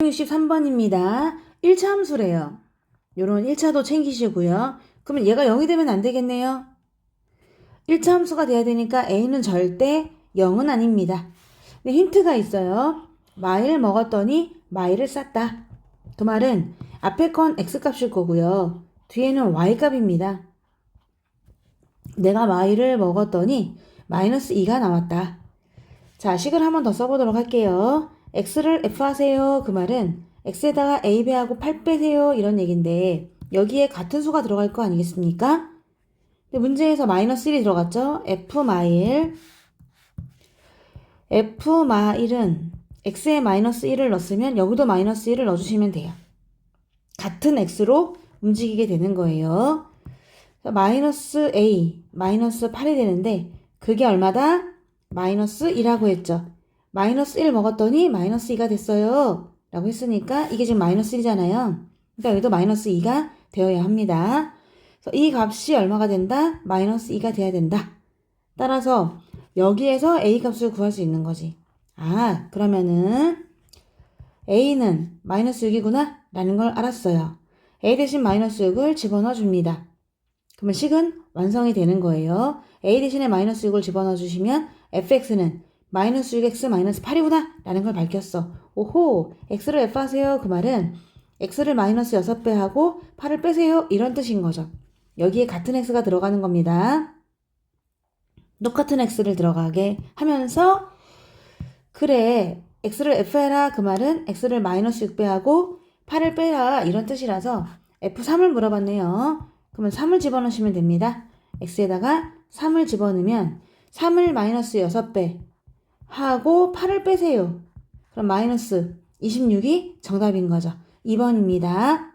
63번입니다. 1차 함수래요. 요런 1차도 챙기시고요. 그러면 얘가 0이 되면 안 되겠네요. 1차 함수가 돼야 되니까 a는 절대 0은 아닙니다. 근데 힌트가 있어요. 마이를 먹었더니 마이를 쌌다. 그 말은 앞에 건 x값일 거고요. 뒤에는 y값입니다. 내가 마이를 먹었더니 마이너스 2가 나왔다. 자, 식을 한번 더 써보도록 할게요. X를 f 하세요. 그 말은 x에다가 a 배하고 8 빼세요. 이런 얘기인데 여기에 같은 수가 들어갈 거 아니겠습니까? 문제에서 마이너스 1이 들어갔죠? f 마일 f 마일은 x에 마이너스 1을 넣었으면 여기도 마이너스 1을 넣어주시면 돼요. 같은 x로 움직이게 되는 거예요. 마이너스 a 마이너스 8이 되는데 그게 얼마다? 마이너스 2라고 했죠. 마이너스 1 먹었더니 마이너스 2가 됐어요. 라고 했으니까 이게 지금 마이너스 1이잖아요. 그러니까 여기도 마이너스 2가 되어야 합니다. 그래서 이 값이 얼마가 된다? 마이너스 2가 돼야 된다. 따라서 여기에서 a 값을 구할 수 있는 거지. 아, 그러면은 a는 마이너스 6이구나? 라는 걸 알았어요. a 대신 마이너스 6을 집어넣어 줍니다. 그러면 식은 완성이 되는 거예요. a 대신에 마이너스 6을 집어넣어 주시면 fx는 마이너스 6x 마이너스 8이구나 라는 걸 밝혔어. 오호 x를 f 하세요. 그 말은 x를 마이너스 6배 하고 8을 빼세요. 이런 뜻인 거죠. 여기에 같은 x가 들어가는 겁니다. 똑같은 x를 들어가게 하면서 그래 x를 f 해라 그 말은 x를 마이너스 6배 하고 8을 빼라 이런 뜻이라서 f3을 물어봤네요. 그러면 3을 집어넣으시면 됩니다. x에다가 3을 집어넣으면 3을 마이너스 6배 하고 8을 빼세요. 그럼 마이너스 26이 정답인 거죠. 2번입니다.